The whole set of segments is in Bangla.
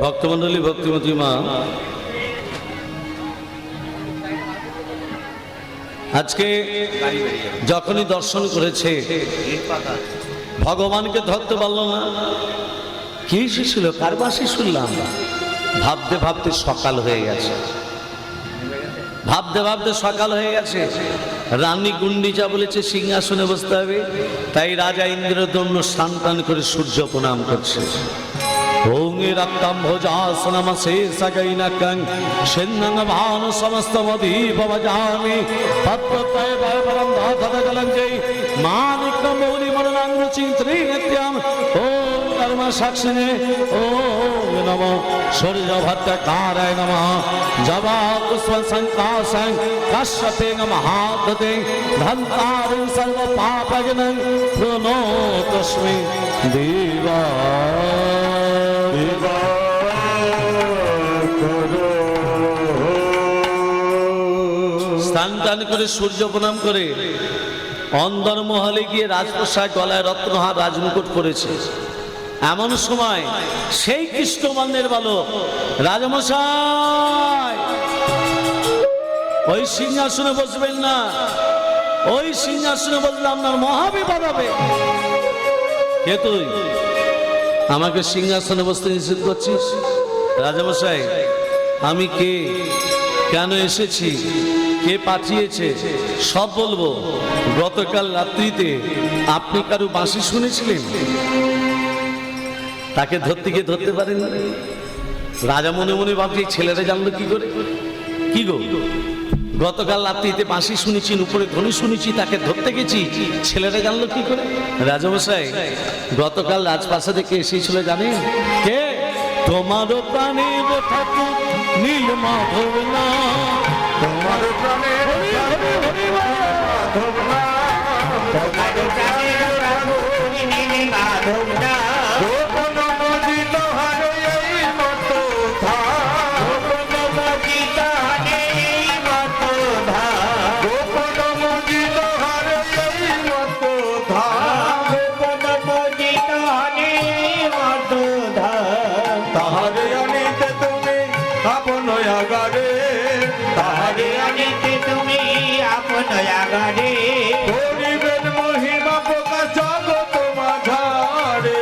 ভক্তমণ্ডলী, ভক্তিমতী মা। আজকে যখনই দর্শন করেছে, ভগবানকে ধরতে পারল না। কি ছিল? কার বাসি শুনলাম? ভাবতে ভাবতে সকাল হয়ে গেছে। ভাবতে ভাবতে সকাল হয়ে গেছে। রানী গুন্ডিজা বলেছে, সিংহাসনে বসতে হবে। তাই রাজা ইন্দ্রদম্ন স্নান করে সূর্য প্রণাম করছে। ওং রক্তম ভোজাসনম শেষগৈনকং সিন্ধং ভানু সমস্তমদীপ ভজামি তত্ত্বয় পরম ধাতদগলং জೈ মানিক মৌলি মরণাঙ্গ চিন্ত্রি কর্ম সাক্ষিণে। ওম নম। সূর্য ভট্টকারায় নমঃ। জবা পুষ্প সংকাশং কশ্যপে মহাদতে ধন্তারিং সর্ব পাপগ্নং প্রণোতস্মি দেবা। স্নান টান করে সূর্য প্রণাম করে অন্দর মহলে গিয়ে রাজপ্রসাদ গলায় রত্নহার রাজমুকুট পরেছে। এমন সময় সেই কৃষ্ণবর্ণের বালক রাজমশাই, ওই সিংহাসনে বসবেন না, ওই সিংহাসনে বসলে আপনার মহাবিপদ হবে। কে তুই? আমাকে সিংহাসনে বসতে নিষেধ করছিস? রাজামশাই, আমি কে? কেন এসেছি? কে পাঠিয়েছে? সব বলব। গতকাল রাত্রিতে আপনি কারও বাঁশি শুনেছিলেন? তাকে ধরতে গিয়ে ধরতে পারেন রাজা মনে মনে ভাবছে ছেলেরা জানলো কি করে? কি গো? গতকাল রাত্রিতে বাঁশি শুনেছি, উপরে ধ্বনি শুনেছি, তাকে ধরতে গেছি। ছেলেরা জানলো কি করে? রাজামশাই, গতকাল রাজপ্রাসাদে কে এসেছিল জানেন? কে? তোমারও ঠাকুর, নীল মাধব না। তোমার প্রাণে গোপন গরিবের মহিমা প্রকাশ জগত মাঝারে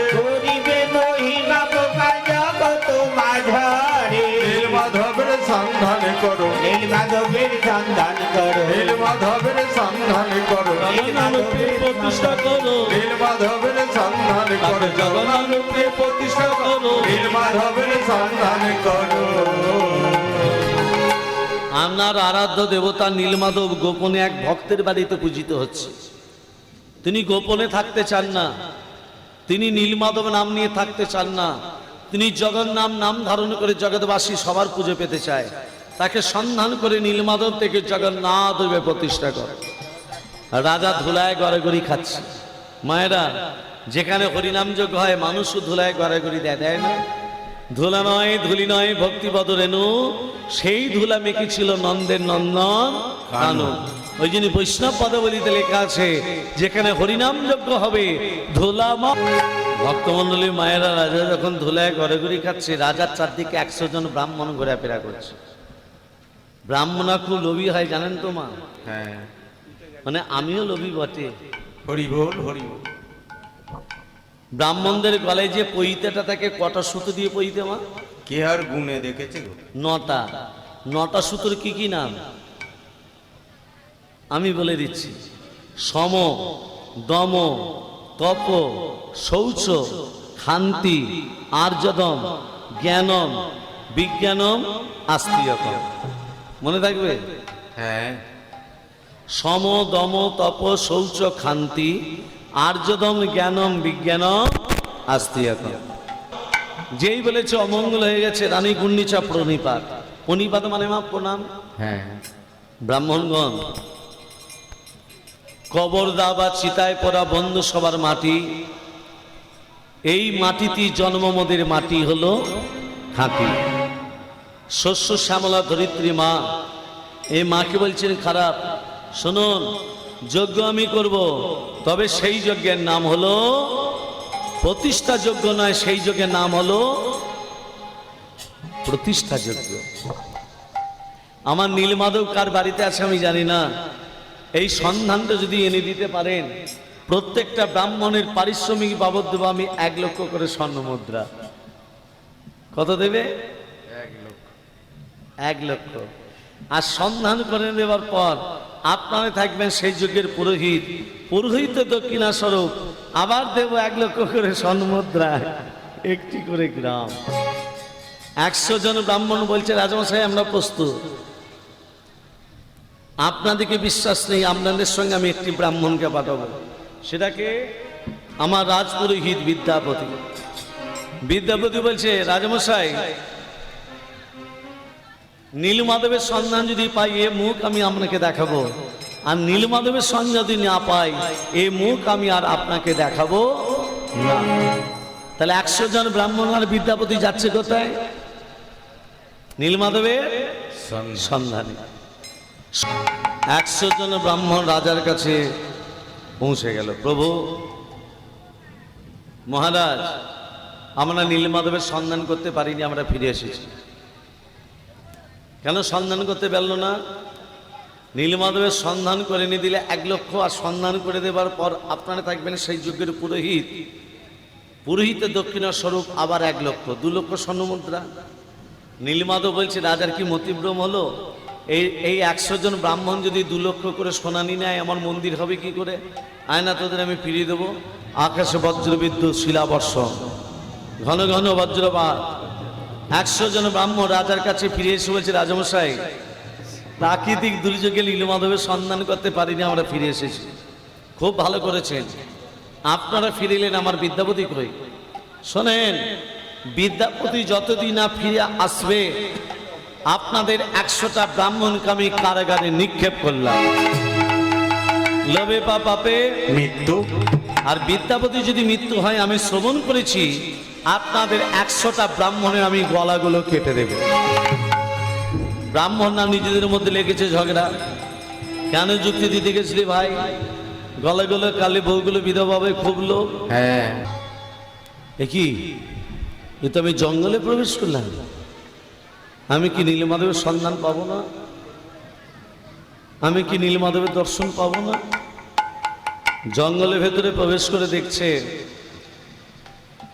নীল মাধবের সন্ধান করো। মাধবের সন্ধান করো। নীল মাধবের সন্ধান করো। প্রতিষ্ঠা করো। নীল মাধবের সন্ধান করো। জগন্নাথকে প্রতিষ্ঠা করো। নীল মাধবের সন্ধান করো। আপনার আরাধ্য দেবতা নীলমাধব গোপনে এক ভক্তের বাড়িতে পূজিত হচ্ছে। তিনি গোপনে থাকতে চান না। তিনি নীলমাধব নাম নিয়ে থাকতে চান না। তিনি জগন্নাম নাম ধারণ করে জগৎবাসী সবার পুজো পেতে চায়। তাকে সন্ধান করে নীলমাধব থেকে জগন্নাথ রূপে প্রতিষ্ঠা করে। রাজা ধুলায় গড়াগড়ি খাচ্ছে। মায়েরা, যেখানে হরিনাম যোগ হয়, মানুষও ধুলায় গড়াগড়ি দেয় দেয় না? ধুলা নয় ধুলি নয় ভক্তিপদ রেণু সেই ধুলা মেকি ছিল নন্দের নন্দন কানু। ওই জন্য বৈষ্ণব পদাবলিতে লেখা আছে যেখানে হরিনাম যজ্ঞ হবে ধুলা ভক্তমন্ডলী মায়েরা রাজা যখন ধুলায় গড়াগড়ি খাচ্ছে রাজার চারদিকে একশো জন ব্রাহ্মণ ঘোরাফেরা করছে। ব্রাহ্মণা খুব লোভী হয় জানেন তো মা? হ্যাঁ। মানে আমিও লোভী বটে। হরি বল হরি বল ব্রাহ্মণদের গলায় যে পইতেটা থাকে কটা সুতো দিয়ে পইতে মা? কে আর গুনে দেখেছে নটা। নটা সুতোর কি কি নাম? আমি বলে দিচ্ছি সম দম তপ শৌচ শান্তি আর্যদম জ্ঞানম বিজ্ঞানম আস্তিয়কম। মনে থাকবে? হ্যাঁ। সম দম তপ শৌচ খান্তি আর্যদম জ্ঞানম বিজ্ঞান বিজ্ঞানম আস্তিয়কম যেই বলেছে অমঙ্গল হয়ে গেছে রানী গুন্ডিচা প্রণিপাত। প্রণিপাত মানে মা প্রণাম। হ্যাঁ। ব্রাহ্মণগণ কবর দা বা চিতায় পড়া বন্ধ সবার মাটি। এই মাটিতে জন্ম মোদের মাটি হলো খাঁটি। শস্য শ্যামলা ধরিত্রী মা। এই মাকে বলছেন খারাপ শুনুন যজ্ঞ আমি করব। তবে সেই যজ্ঞের নাম হলো প্রতিষ্ঠা যজ্ঞ নয় সেই যজ্ঞের নাম হলো প্রতিষ্ঠা যজ্ঞ। আমার নীলমাধব কার বাড়িতে আছে আমি জানি না। এই সন্ধানটা যদি এনে দিতে পারেন প্রত্যেকটা ব্রাহ্মণের পারিশ্রমিক বাবদ দেবো আমি এক লক্ষ করে স্বর্ণ মুদ্রা। কত দেবে? এক লক্ষ। এক লক্ষ। আর সন্ধান করে দেওয়ার পর আপনারা থাকবেন সেই যুগের পুরোহিত। পুরোহিত দক্ষিণা স্বরূপ, আবার দেব এক লক্ষ করে স্বর্ণমুদ্রায় একটি করে গ্রাম। একশো জন ব্রাহ্মণ বলছে, রাজমশাই, আমরা প্রস্তুত। আপনাদেরকে বিশ্বাস নেই, আপনাদের সঙ্গে আমি একটি ব্রাহ্মণকে পাঠাবো। সেটাকে আমার রাজপুরোহিত বিদ্যাপতি। বিদ্যাপতি বলছে, রাজমশাই নীলমাধবের সন্ধান যদি পাই এ মুখ আমি আপনাকে দেখাবো। আর নীলমাধবের সন্ধান যদি না পাই এ মুখ আমি আর আপনাকে দেখাবো না। তাহলে একশো জন ব্রাহ্মণ আর বিদ্যাপতি যাচ্ছে কোথায়? নীলমাধবের সন্ধান। সন্ধানে। একশো জন ব্রাহ্মণ রাজার কাছে পৌঁছে গেল। প্রভু মহারাজ আমরা নীলমাধবের সন্ধান করতে পারিনি আমরা ফিরে এসেছি। কেন সন্ধান করতে পারল না? নীলমাধবের সন্ধান করে নিয়ে দিলে এক লক্ষ আর সন্ধান করে দেবার পর আপনারা থাকবেন সেই যুগের পুরোহিত। পুরোহিতের দক্ষিণা স্বরূপ আবার এক লক্ষ, দু লক্ষ স্বর্ণমুদ্রা নীলমাধব বলছে, রাজার কি মতিভ্রম হলো? এই এই একশো জন ব্রাহ্মণ যদি দু লক্ষ করে সোনানি নেয় আমার মন্দির হবে কি করে? আয়না তোদের আমি ফিরিয়ে দেবো। আকাশে বজ্রবিদ্যুৎ শিলাবর্ষ ঘন ঘন বজ্রপাত। একশো জন ব্রাহ্মণ রাজার কাছে ফিরে এসে বলছে রাজামশাই প্রাকৃতিক দুর্যোগে নীলমাধবের সন্ধান করতে পারিনি আমরা ফিরে এসেছি। খুব ভালো করেছেন। আপনারা ফিরিলেন আমার বিদ্যাপতি কই? শোনেন বিদ্যাপতি যতদিন না ফিরে আসবে আপনাদের একশোটা ব্রাহ্মণকে আমি কারাগারে নিক্ষেপ করলাম। লবে পাপে মৃত্যু। আর বিদ্যাপতি যদি মৃত্যু হয় আমি শ্রবণ করেছি আপনাদের একশোটা ব্রাহ্মণের আমি গলাগুলো কেটে দেব। ব্রাহ্মণরা নিজেদের মধ্যে লেগেছে ঝগড়া। কেন যুক্তি দিতে গেছিলি ভাই? গলাগুলো কালে বউগুলো বিধবা হবে খুব লোক হ্যাঁ। এ কি? এ তো আমি জঙ্গলে প্রবেশ করলাম। আমি কি নীলমাধবের সন্ধান পাবো না? আমি কি নীলমাধবের দর্শন পাবো না? জঙ্গলের ভেতরে প্রবেশ করে দেখছে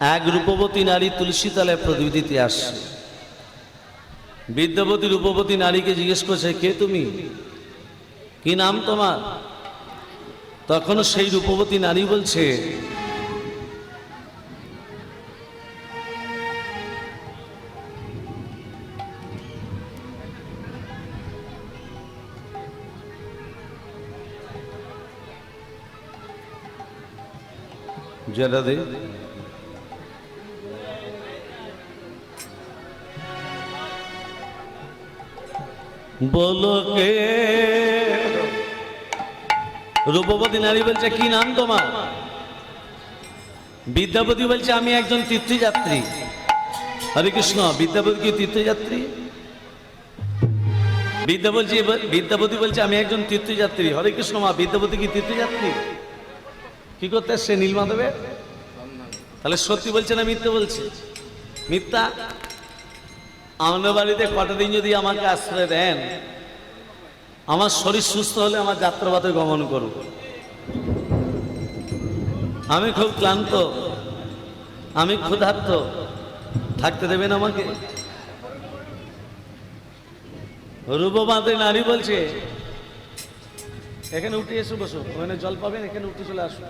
এক রূপবতী নারী তুলসী তলায় প্রদীপ দিতে আসছে বিদ্যাপতি রূপবতী নারীকে জিজ্ঞেস করছে, কে তুমি? কি নাম তোমার? তখন সেই রূপবতী নারী বলছে দে। বলো কে? রূপবতী নারী বলছে, কি নাম তোমার? বিদ্যাপতি বলছে, আমি একজন তীর্থযাত্রী। হরে কৃষ্ণ বিদ্যাপতি কি তীর্থযাত্রী? বিদ্যা বলছি, বিদ্যাপতি বলছে, আমি একজন তীর্থযাত্রী। হরে কৃষ্ণ মা, বিদ্যাপতি কি তীর্থযাত্রী? কি করতে আসছে নীলমাধবের তাহলে সত্যি বলছে না মিথ্যা বলছে? মিথ্যা? আমাদের বাড়িতে কটা দিন যদি আমাকে আশ্রয় দেন, আমার শরীর সুস্থ হলে আমার যাত্রাপথে গমন করব আমি খুব ক্লান্ত, আমি ক্ষুধার্ত, থাকতে দেবেন আমাকে? রূপবাদে নারী বলছে, এখানে উঠে এসো, বসো। ওখানে জল পাবেন, এখানে উঠে চলে আসো।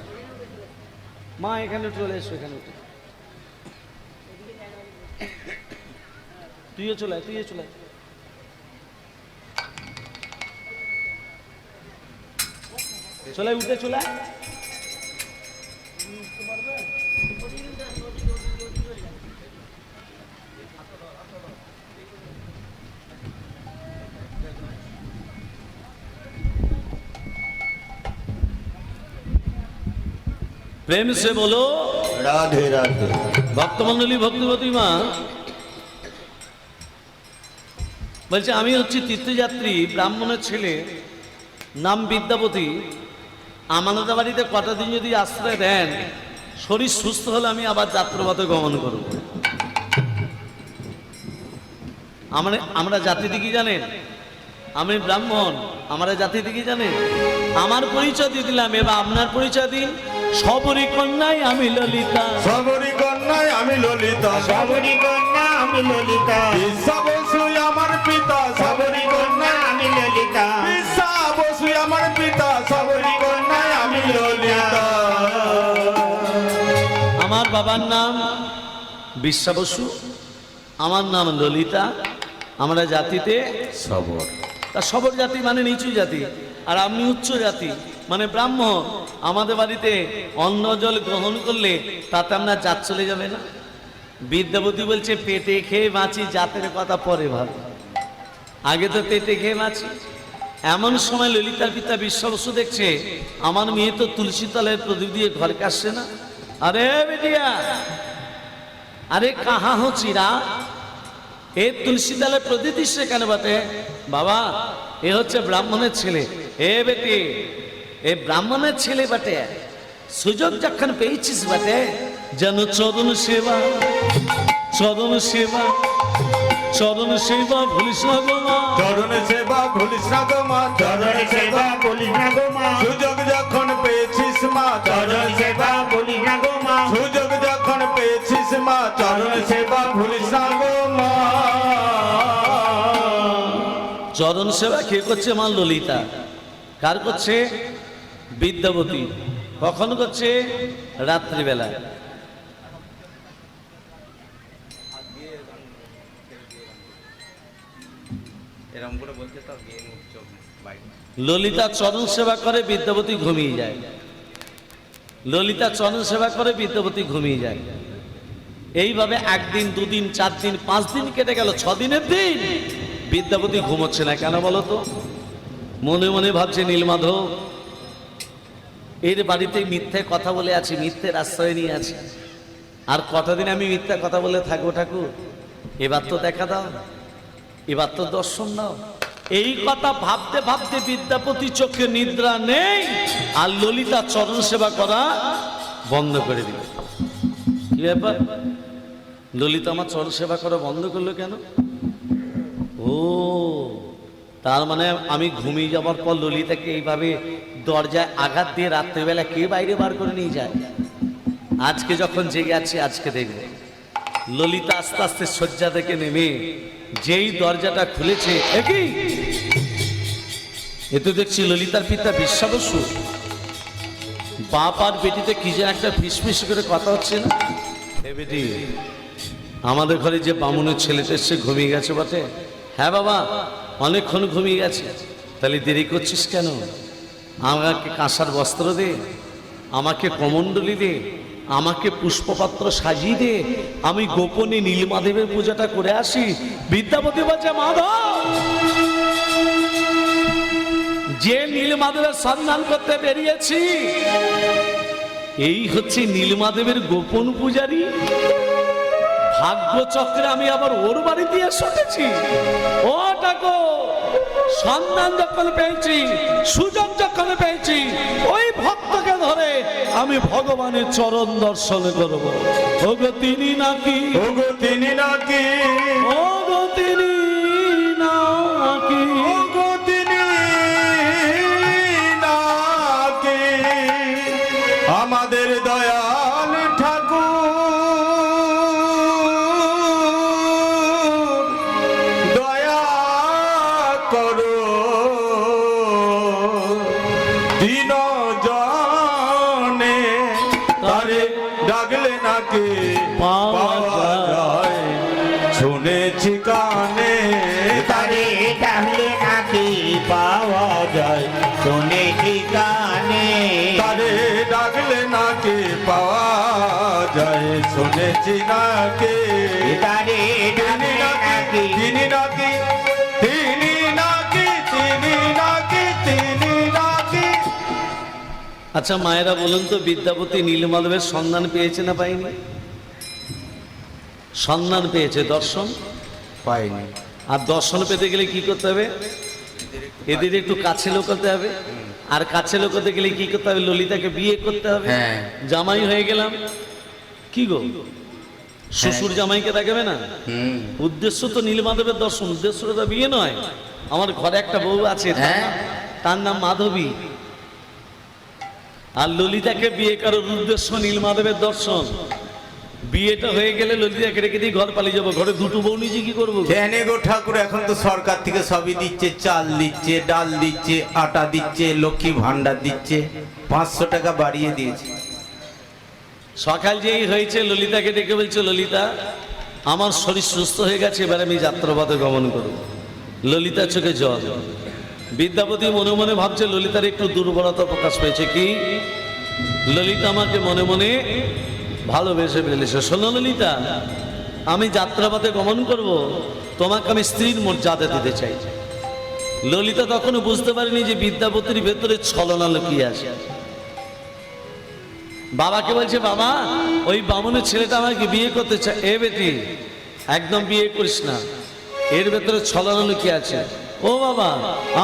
মা, এখানে চলে এসো, এখানে উঠে। তুইও চলে আয়, তুইও চলে আয়। চলে উঠে চলে। প্রেম সে বলো রাধে রাধে ভক্তমন্ডলী ভক্তিবতী মা বলছে আমি হচ্ছি তীর্থযাত্রী ব্রাহ্মণের ছেলে নাম বিদ্যাপতি। আমানদা বাড়িতে কটা দিন যদি আশ্রয় দেন শরীর সুস্থ হলে আমি আবার যাত্রাপথে গমন করব। আমরা আমরা জাতিতে কি জানেন আমি ব্রাহ্মণ আমরা জাতিতে কি জানেন আমার পরিচয় দিয়ে দিলাম এবার আপনার পরিচয় দিন। সবরী কন্যায় আমি ললিতা। সবরি কন্যায় আমি ললিতা। সবরি কন্যা আমি ললিতা। বাবার নাম? বিশ্বা বসু। আমার নাম ললিতা। আমরা জাতিতে সবর। তা সবর জাতি মানে নিচু জাতি। আর আপনি উচ্চ জাতি মানে ব্রাহ্ম আমাদের বাড়িতে অন্ন জল গ্রহণ করলে তাতে আপনার জাত চলে যাবে না। বিদ্যাপতি বলছে, পেটে খেয়ে বাঁচি, জাতের কথা পরে ভাব। আগে তো পেটে খেয়ে বাঁচি। এমন সময় ললিতার পিতা বিশ্ববসু দেখছে, আমার মেয়ে তো তুলসী তলের প্রদীপ দিয়ে ঘর কাটছে না। আরে বেটিয়া আরে কাহা হো চিরা? এ তুলসী তলে প্রদীপ দিচ্ছে কেন বাটে? বাবা এ হচ্ছে ব্রাহ্মণের ছেলে। এ বেটি এ ব্রাহ্মণের ছেলে বাটে। সুযোগ যখন পেয়েছিস বাটে যেন চরণ সেবা চরণ সেবা চরণ সেবা ভুলিস না গো মা। চরণ সেবা ভুলিস না গো মা। চরণ সেবা বলিস না গো মা। সুযোগ যখন পেয়েছিস মা চরণ সেবা কে করছে মা ললিতা? কার করছে? বিদ্যাবতী। কখন করছে? রাত্রিবেলা। ললিতা চরণ সেবা করে, বিদ্যাবতী ঘুমিয়ে যায়। ললিতা চরণ সেবা করে, বিদ্যাবতী ঘুমিয়ে যায়। এইভাবে একদিন, দুদিন চার দিন পাঁচ দিন কেটে গেল ছ দিনের দিন। বিদ্যাপতি ঘুমোচ্ছে না কেন বলো তো? মনে মনে ভাবছে নীলমাধব, এর বাড়িতে মিথ্যে কথা বলে আছি, মিথ্যের আশ্রয় নিয়ে আছি। আর কটা দিন আমি মিথ্যা কথা বলে থাকব ঠাকুর? এবার তো দেখা দাও, এবার তো দর্শন দাও। এই কথা ভাবতে ভাবতে বিদ্যাপতি চোখে নিদ্রা নেই, আর ললিতা চরণ সেবা করা বন্ধ করে দিল কি ব্যাপার? ললিতা আমার চরণ সেবা করা বন্ধ করল কেন? ও, তার মানে আমি ঘুমিয়ে যাওয়ার পর ললিতাকে এইভাবে দরজায় আঘাত দিয়ে রাত্রেবেলা কে বাইরে বার করে নিয়ে যায়? আজকে যখন জেগে আছে, আজকে দেখবে। ললিতা আস্তে আস্তে শয্যা থেকে নেমে যেই দরজাটা খুলেছে, এ তো দেখছি ললিতার পিতা বিশ্বাবসু। বাপ আর বেটিতে কি যেন একটা ফিসফিস করে কথা হচ্ছে না? বেটি, আমাদের ঘরে যে বামুনের ছেলেটা এসছে, ঘুমিয়ে গেছে বটে? হ্যাঁ বাবা, অনেকক্ষণ ঘুমিয়ে গেছে। তাহলে দেরি করছিস কেন? আমাকে কাঁসার বস্ত্র দে, আমাকে কমণ্ডলি দে, আমাকে পুষ্পপাত্র সাজিয়ে দে। আমি গোপনে নীলমাদেবের পূজাটা করে আসি। বিদ্যাপতি বলছে, মাধব! যে নীলমাধবের সন্ধান করতে বেরিয়েছি, এই হচ্ছে নীলমাধবের গোপন পূজারী। ভাগ্য চক্রে আমি আবার ওর বাড়ি দিয়ে শুনেছি ও টাকো সন্ধান যখন পেয়েছি সুযোগ যখন পেয়েছি ওই ভক্তকে ধরে আমি ভগবানের চরণ দর্শন করব। ওগো তিনি নাকি? ওগো তিনি নাকি? ওগো তিনি শুনেছি কানে তারে ডাকলে নাকি পাওয়া যায়। শুনেছি কানে তারে ডাকলে নাকি পাওয়া যায়। শুনেছি নাকি তারে ডাকলে নাকি তিনি নাকি তিনি নাকি তিনি নাকি তিনি নাকি। আচ্ছা মায়েরা বলুন তো বিদ্যাপতি নীলমাধবের সন্ধান পেয়েছে না পাইনি? সন্ধান পেয়েছে দর্শন? পাইনি। আর দর্শন পেতে গেলে কি করতে হবে? এদের একটু কাছে লোকাতে হবে। আর কাছে লোকাতে গেলে কি করতে হবে? ললিতাকে বিয়ে করতে হবে। হ্যাঁ। জামাই হয়ে গেলাম। কি গো? শ্বশুর জামাইকে দেখাবে না? উদ্দেশ্য তো নীলমাধবের দর্শন। উদ্দেশ্য তো বিয়ে নয়। আমার ঘরে একটা বউ আছে হ্যাঁ? তার নাম মাধবী। আর ললিতাকে বিয়ে করার উদ্দেশ্য নীলমাধবের দর্শন। বিয়েটা হয়ে গেলে ললিতাকে রেখে দিয়ে ঘর পালিয়ে যাব। ঘরে দুটো বউ নিজে কি করব কেন গো ঠাকুর এখন তো সরকার থেকে সবই দিচ্ছে চাল দিচ্ছে ডাল দিচ্ছে আটা দিচ্ছে লক্ষ্মী ভান্ডার দিচ্ছে পাঁচশো টাকা বাড়িয়ে দিয়েছে। সকাল যেই হয়েছে ললিতাকে ডেকে বলছে ললিতা আমার শরীর সুস্থ হয়ে গেছে এবার আমি যাত্রাপথে গমন করব। ললিতা চোখে জল। বিদ্যাপতি মনে মনে ভাবছে ললিতার একটু দুর্বলতা প্রকাশ পেয়েছে। কি? ললিতা আমাকে মনে মনে ভালোবেসে ফেলেছে। শোনো ললিতা আমি যাত্রাপথে গমন করব তোমাকে আমি স্ত্রীর মর্যাদা দিতে চাই। ললিতা তখনও বুঝতে পারেনি যে বিদ্যাপতির ভেতরে ছলনা লুকিয়ে আছে। বাবাকে বলছে বাবা ওই বামুনের ছেলেটা আমাকে বিয়ে করতে চায়। এ বেটি একদম বিয়ে করিস না। এর ভেতরে ছলনা লুকিয়ে আছে। ও বাবা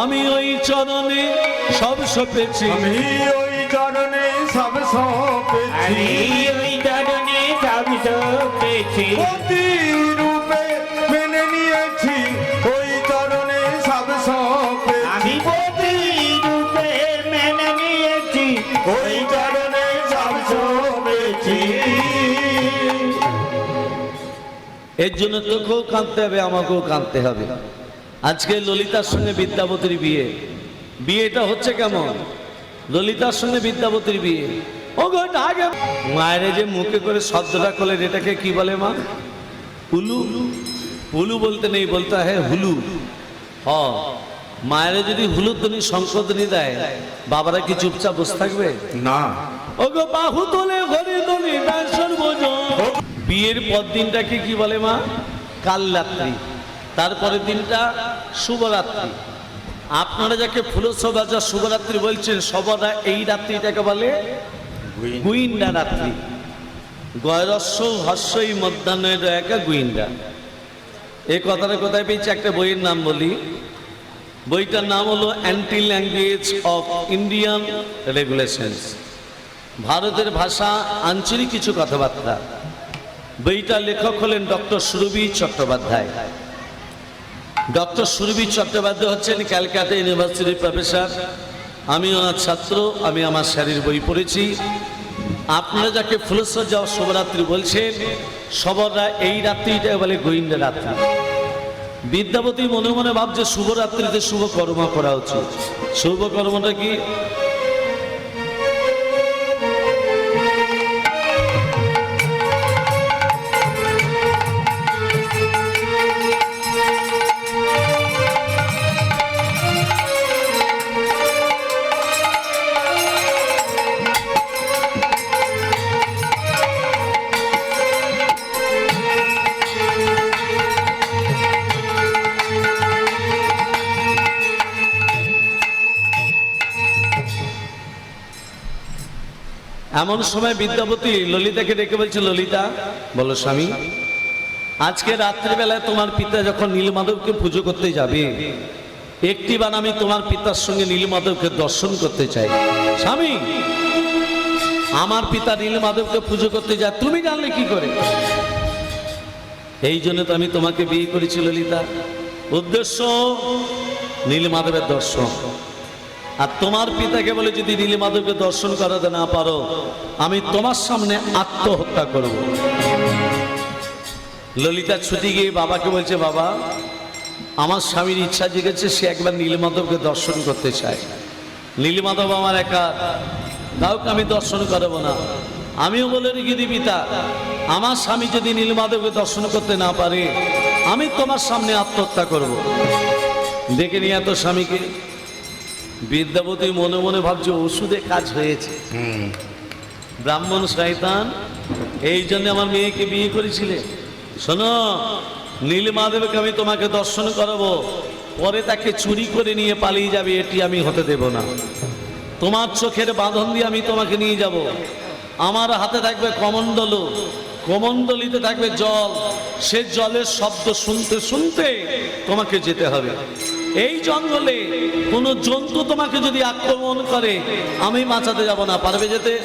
আমি ওই চরণে সব সপেছি। আমি ওই চরণে সব সপেছি। সপেছি পতি রূপে মেনে নিয়েছি ওই চরণে সব সপেছি আমি প্রতি রূপে মেনে নিয়েছি ওই চরণে সব সপেছি এর জন্য তোকেও কাঁদতে হবে আমাকেও কাঁদতে হবে। আজকে ললিতার সঙ্গে বিদ্যাপতির বিয়ে। বিয়েটা হচ্ছে কেমন? ললিতার সঙ্গে বিদ্যাপতির বিয়ে। ও গো আগে মায়ের যে মুখে করে শব্দটা করলেন এটাকে কি বলে মা? হুলু হুলু বলতে নেই বলতে হয় হুলু। হ। মায়ের যদি হুলুধ্বনি শঙ্করধ্বনি দেয় বাবারা কি চুপচাপ বসে থাকবে? না। ওগো বাহু তোলে ঘরে তোলে বোঝো। বিয়ের পর দিনটাকে কি বলে মা? কাল রাত্রি। তারপরের দিনটা শুভরাত্রি। আপনারা যাকে ফুলসভা যা শুভরাত্রি বলছেন সবরা এই রাত্রিটাকে বলে গুইন্ডা রাত্রি। গয়রস্য হস্যই মধ্যাহ্নের একা গুইন্ডা। এই কথাটা কোথায় পেয়েছি? একটা বইয়ের নাম বলি। বইটার নাম হলো anti language of Indian regulations ভারতের ভাষা আঞ্চলিক কিছু কথাবার্তা। বইটার লেখক হলেন ডক্টর সুরভি চট্টোপাধ্যায়। ডক্টর সুরভি চট্টোপাধ্যায় হচ্ছেন ক্যালকাটা ইউনিভার্সিটির প্রফেসর। আমি ওনার ছাত্র, আমি আমার স্যারের বই পড়েছি। আপনারা যাকে ফুলেশ্বর যাওয়ার শুভরাত্রি বলছেন, সবররা এই রাত্রিটা বলে গোয়েন্দা রাত্রি। বিদ্যাপতি মনে মনে ভাবছে শুভরাত্রিতে শুভ কর্ম করা উচিত। শুভ কর্মটা কি? এমন সময় বিদ্যাপতি ললিতাকে ডেকে বলছে, ললিতা, বলো স্বামী, আজকে রাত্রিবেলায় তোমার পিতা যখন নীলমাধবকে পুজো করতে যাবে একটি বার আমি তোমার পিতার সঙ্গে নীলমাধবকে দর্শন করতে চাই। স্বামী, আমার পিতা নীলমাধবকে পুজো করতে যায়, তুমি জানলে কি করে? এই জন্য তো আমি তোমাকে বিয়ে করেছি, ললিতা। উদ্দেশ্য, নীলমাধবের দর্শন। আর তোমার পিতাকে বলে যদি নীলিমাধবকে দর্শন করাতে না পারো, আমি তোমার সামনে আত্মহত্যা করব। ললিতা ছুটি গিয়ে বাবাকে বলছে, বাবা, আমার স্বামীর ইচ্ছা জেগেছে সে একবার নীলমাধবকে দর্শন করতে চায়। নীলমাধব আমার একা, কাউকে আমি দর্শন করাবো না। আমিও বলে রেখে পিতা, আমার স্বামী যদি নীলমাধবকে দর্শন করতে না পারে, আমি তোমার সামনে আত্মহত্যা করব। দেখে নিয়ে এত স্বামীকে। বিদ্যাপতি মনে মনে ভাবছে ওষুধে কাজ হয়েছে। ব্রাহ্মণ শয়তান এই জন্য আমার মেয়েকে বিয়ে করেছিলে। শোনো নীলমাধবকে আমি তোমাকে দর্শন করাবো। পরে তাকে চুরি করে নিয়ে পালিয়ে যাবে এটি আমি হতে দেব না। তোমার চোখের বাঁধন দিয়ে আমি তোমাকে নিয়ে যাব। আমার হাতে থাকবে কমণ্ডল কমণ্ডলিতে থাকবে জল। সে জলের শব্দ শুনতে শুনতে তোমাকে যেতে হবে। এই জঙ্গলে কোনো জন্তু তোমাকে যদি আক্রমণ করে, আমি বাঁচাতে যাব না। পারবে যেতে?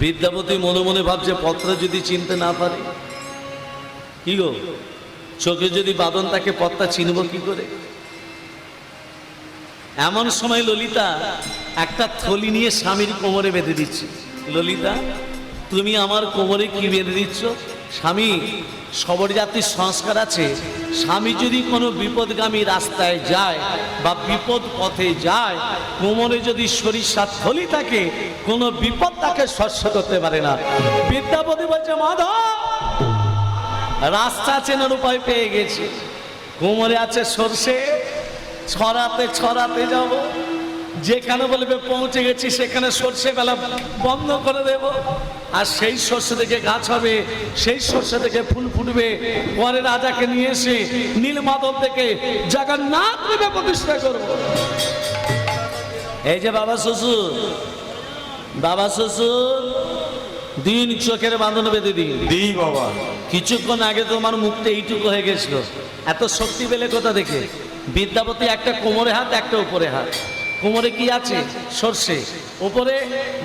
বিদ্যাপতি মনে মনে ভাবছে, পত্র যদি চিনতে না পারে? কি গো? চোখে যদি বাদন তাকে পত্তা চিনব কি করে? এমন সময় ললিতা একটা থলি নিয়ে স্বামীর কোমরে বেঁধে দিচ্ছে। ললিতা, তুমি আমার কোমরে কি বেঁধে দিচ্ছ? স্বামী, সবর জাতির সংস্কার আছে। স্বামী যদি কোনো বিপদগামী রাস্তায় যায় বা বিপদ পথে যায়, কোমরে যদি সরিষার থলি থাকে, কোনো বিপদ তাকে স্পর্শ করতে পারে না। বিদ্যাপতি বলছে, মাধব, রাস্তা চেনার উপায় পেয়ে গেছি। কোমরে আছে সর্ষে, ছড়াতে ছড়াতে যাব। যেখানে বলবে পৌঁছে গেছি, সেখানে সর্ষে বেলা বন্ধ করে দেব। আর সেই সর্ষে থেকে গাছ হবে সেই সর্ষে থেকে ফুল ফুটবে। পরে রাজাকে নিয়ে এসে নীলমাধব থেকে জগন্নাথ রূপে প্রতিষ্ঠা করব। এই যে বাবা শ্বশুর বাবা শ্বশুর দিন চোখের বাঁধন বেঁধে দিন। দি বাবা। কিছুক্ষণ আগে তোমার মুখটা এইটুকু হয়ে গেছিল। এত শক্তি পেলে কোথা দেখে। বিদ্যাপতি একটা কোমরে হাত একটা উপরে হাত। কোমরে কি আছে? সর্ষে। উপরে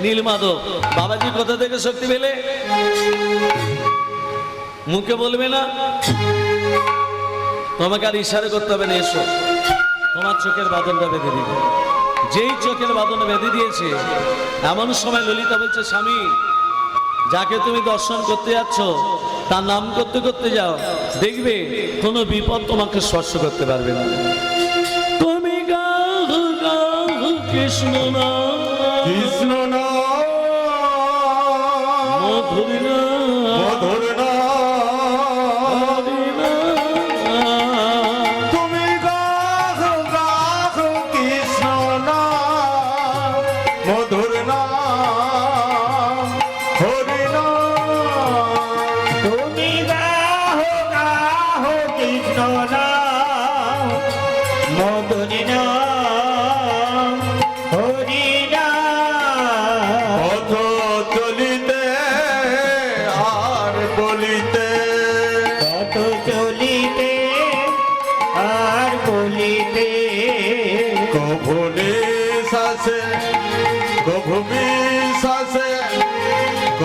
নীলমাধব বাবাজি কোথা থেকে শক্তি পেলে? মুখে বলবে না? তোমাকে আর ইশারে করতে হবে না, এসো। তোমার চোখের বাদনটা বেঁধে দিবে। যেই চোখের বাদন বেঁধে দিয়েছে, এমন সময় ললিতা বলছে, স্বামী, যাকে তুমি দর্শন করতে যাচ্ছ, তার নাম করতে করতে যাও। দেখবে কোনো বিপদ তোমাকে স্পর্শ করতে পারবে না। কৃষ্ণ নাম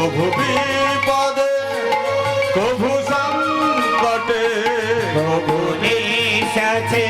কভু বিপদে কভু সংকটে সাথে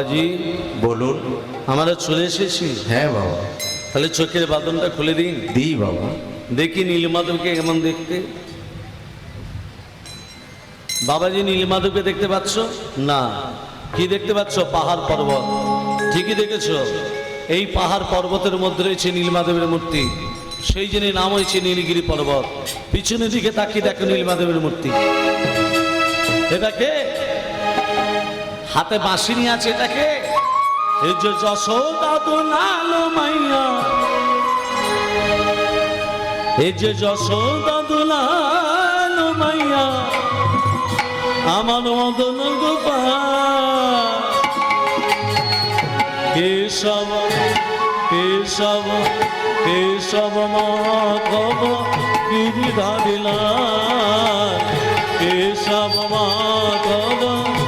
বাবাজি বলুন। আমরা চলে এসেছি। হ্যাঁ বাবা। তাহলে চোখের বাদনটা খুলে দিন। দি বাবা। দেখি নীলমাধবকে কেমন দেখতে। বাবাজি নীলমাধবকে দেখতে পাচ্ছ? না। কি দেখতে পাচ্ছ? পাহাড় পর্বত। ঠিকই দেখেছ। এই পাহাড় পর্বতের মধ্যে রয়েছে নীলমাধবের মূর্তি। সেই জন্য নাম হয়েছে নীলগিরি পর্বত। পিছনের দিকে তাকিয়ে দেখো নীলমাধবের মূর্তি। এটাকে হাতে বাঁশি নিয়ে আছে এটাকে। এই যে যশোদা লালো মাইয়া। এই যে যশোদা দুলাল মাইয়া। আমার মদন গোপাল। কেশব কেশব কেশব মাধব গিরিধারিলাল কেশব মাধব।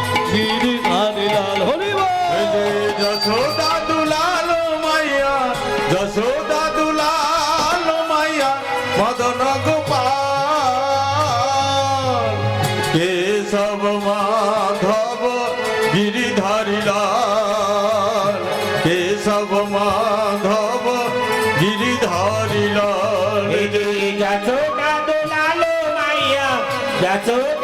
যশোদা দুলাল মাইয়া, যশোদা দুলাল মাইয়া, মদন গোপাল। কেশব মাধব গিরিধারী লাল। কেশব মাধব গিরিধারী লাল। এই যে যশোদা দোলালো মাইয়া, যশোদা